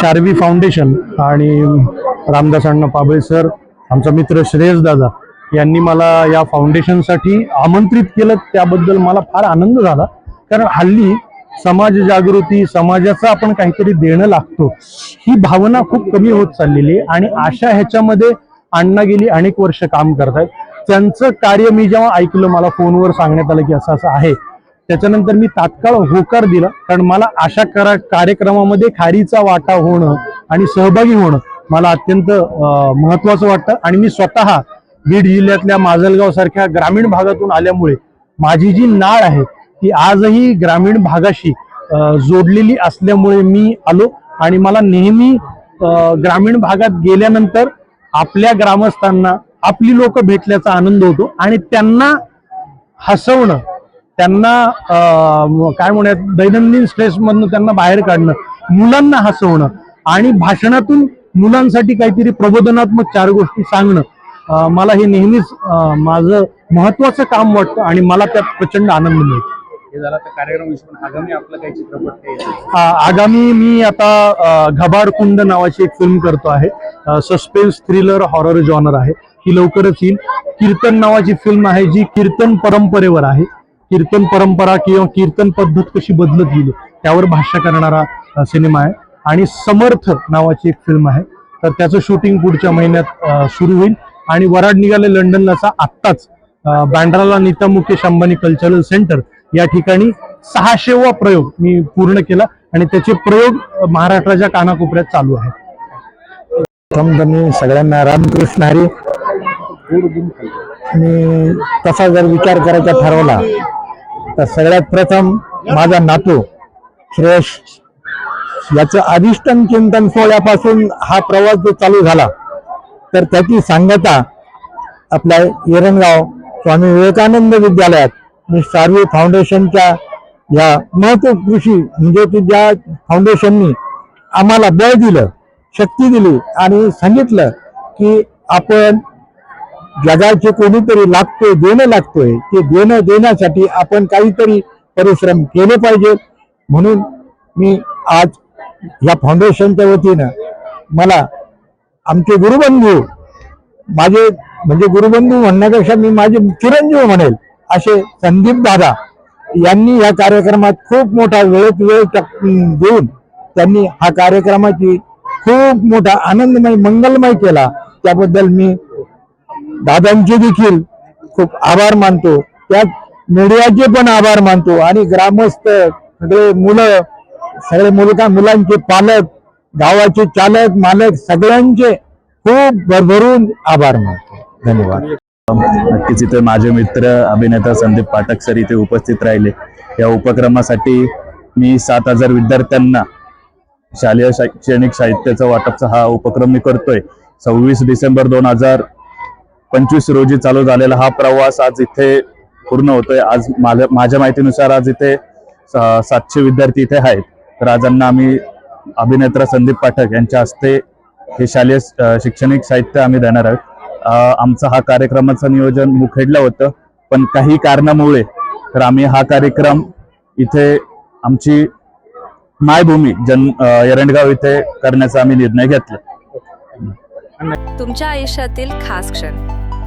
Sharvi foundation आणि रामदास अण्णा Pabale sir आमचा मित्र श्रेयस दादा यांनी मला या फाउंडेशनसाठी आमंत्रित केलं. त्याबद्दल मला फार आनंद झाला. कारण हल्ली समाज जागृती समाजाचं आपण काहीतरी देणं लागतो. ही भावना खूप कमी होत चाललेली आहे आणि अशा ह्याच्यामध्ये अण्णा गेली अनेक वर्ष काम करतायत. त्यांचं कार्य मी जेव्हा ऐकलं मला फोनवर सांगण्यात आलं की असं असं आहे. त्याच्यानंतर मी तात्काळ होकार दिला. कारण मला अशा करा कार्यक्रमामध्ये खारीचा वाटा होणं आणि सहभागी होणं मला अत्यंत महत्वाचं वाटतं. आणि मी स्वतः बीड जिल्ह्यातल्या माजलगाव सारख्या ग्रामीण भागातून आल्यामुळे माझी जी नाळ आहे ती आजही ग्रामीण भागाशी जोडलेली असल्यामुळे मी आलो. आणि मला नेहमी ग्रामीण भागात गेल्यानंतर आपल्या ग्रामस्थांना आपली लोक भेटल्याचा आनंद होतो. आणि त्यांना हसवणं त्यांना काय म्हणूयात दैनंदिन स्ट्रेसमधनं त्यांना बाहेर काढणं मुलांना हसवणं आणि भाषणातून मुलांसाठी काहीतरी प्रबोधनात्मक चार गोष्टी सांगणं मला हे नेहमीच माझं महत्वाचं काम वाटतं आणि मला त्यात प्रचंड आनंद मिळतो. आगामी मी आता घबाड कुंड नावाची एक फिल्म करतो आहे. सस्पेन्स थ्रिलर हॉरर जॉनर आहे. ही लवकरच येईल. कीर्तन नावाची फिल्म आहे जी कीर्तन परंपरेवर आहे. कीर्तन परंपरा किंवा कीर्तन पद्धत कशी बदलत गेली त्यावर भाष्य करणारा सिनेमा आहे. आणि समर्थ नावाची एक फिल्म आहे. तर त्याचं शूटिंग पुढच्या महिन्यात सुरू होईल. आणि वराड निघाले लंडनलाचा आत्ताच बँड्राला नीता मुकेश अंबानी कल्चरल सेंटर या ठिकाणी सहाशेवा प्रयोग मी पूर्ण केला. आणि त्याचे प्रयोग महाराष्ट्राच्या कानाकोपऱ्यात चालू आहेत. प्रथम सगळ्यांना रामकृष्ण हरी. आणि तसा जर विचार करायचा ठरवला तर सगळ्यात प्रथम माझा नातू श्रेयश याचं अधिष्ठन चिंतन सोहळ्यापासून हा प्रवास जो चालू झाला तर त्याची सांगता आपल्या येरणगाव स्वामी विवेकानंद विद्यालयात मी सार्वी फाउंडेशनच्या या महत्वकृषी म्हणजे की ज्या फाउंडेशननी आम्हाला बळ दिलं शक्ती दिली आणि सांगितलं की आपण जगाचे कोणीतरी लागतोय देणं लागतोय ते देणं देण्यासाठी आपण काहीतरी परिश्रम केले पाहिजे. म्हणून मी आज या फाउंडेशनच्या वतीनं मला आमचे गुरुबंधू माझे म्हणजे गुरुबंधू म्हणण्यापेक्षा मी माझे चिरंजीव म्हणेल असे संदीप दादा यांनी या कार्यक्रमात खूप मोठा वेळेत वेळ देऊन त्यांनी हा कार्यक्रमाची खूप मोठा आनंदमय मंगलमय केला. त्याबद्दल मी दादांचे देखील खूप आभार मानतो. त्यात मीडियाचे पण आभार मानतो. आणि ग्रामस्थ सगळे मुलं सगळे मुलगा मुलांचे पालक गावाचे चालक मालक सगळ्यांचे खूप भरभरून आभार मानतो. धन्यवाद. नक्कीच इथे माझे मित्र अभिनेता संदीप पाठक सर इथे उपस्थित राहिले. या उपक्रमासाठी मी सात हजार विद्यार्थ्यांना शालेय शैक्षणिक साहित्याचा वाटपचा हा उपक्रम मी करतोय. सव्वीस डिसेंबर दोन हजार पंचवीस रोजी चालू झालेला हा प्रवास आज इथे पूर्ण होतोय. आज माझ्या माझ्या माहितीनुसार आज इथे सातशे विद्यार्थी इथे आहेत. तर आज यांना आम्ही अभिनेता संदीप पाठक यांच्या हस्ते हे शालेय शैक्षणिक साहित्य आम्ही देणार आहोत. आमचा हा कार्यक्रमाचं नियोजन मुखेडलं होतं. पण काही कारणामुळे तर आम्ही हा कार्यक्रम इथे आमची मायभूमी जन अ, एरंडगाव इथे करण्याचा आम्ही निर्णय घेतला. तुमच्या आयुष्यातील खास क्षण.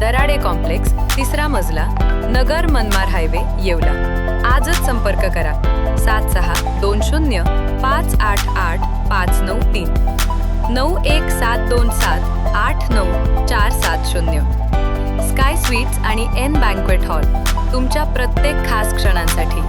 दराडे कॉम्प्लेक्स तिसरा मजला नगर मनमार हायवे येवला. आजच संपर्क करा. सात सहा दोन शून्य पाच आठ आठ पाच नऊ तीन. नऊ एक सात दोन सात आठ नऊ चार सात शून्य. स्काय स्वीट्स आणि एन बँक्वेट हॉल तुमच्या प्रत्येक खास क्षणांसाठी.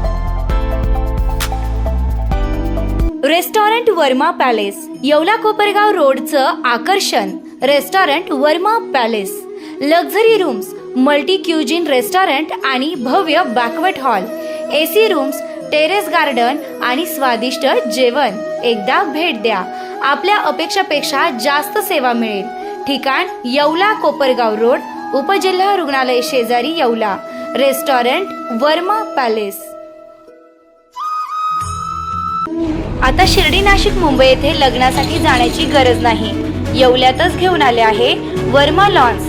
रेस्टॉरंट वर्मा पॅलेस येवला कोपरगाव रोडचं आकर्षण. Restaurant Verma palace. Luxury rooms multi cuisine restaurant आणि भव्य banquet hall A C rooms terrace garden आणि स्वादिष्ट जेवण. एकदा भेट द्या. आपल्या अपेक्षापेक्षा जास्त सेवा मिळेल. ठिकाण येवला कोपरगाव रोड उपजिल्हा रुग्णालय शेजारी येवला. रेस्टॉरंट वर्मा पॅलेस आता शिर्डी नाशिक मुंबई येथे लग्नासाठी जाण्याची गरज नाही. येवल्यातच घेऊन आले आहे वर्मा लॉन्स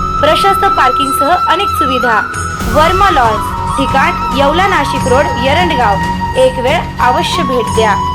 प्रशस्त पार्किंगसह अनेक सुविधा. वर्मा लॉन्स ठिकाण येवला नाशिक रोड यरंडगाव. एक वेळ अवश्य भेट द्या.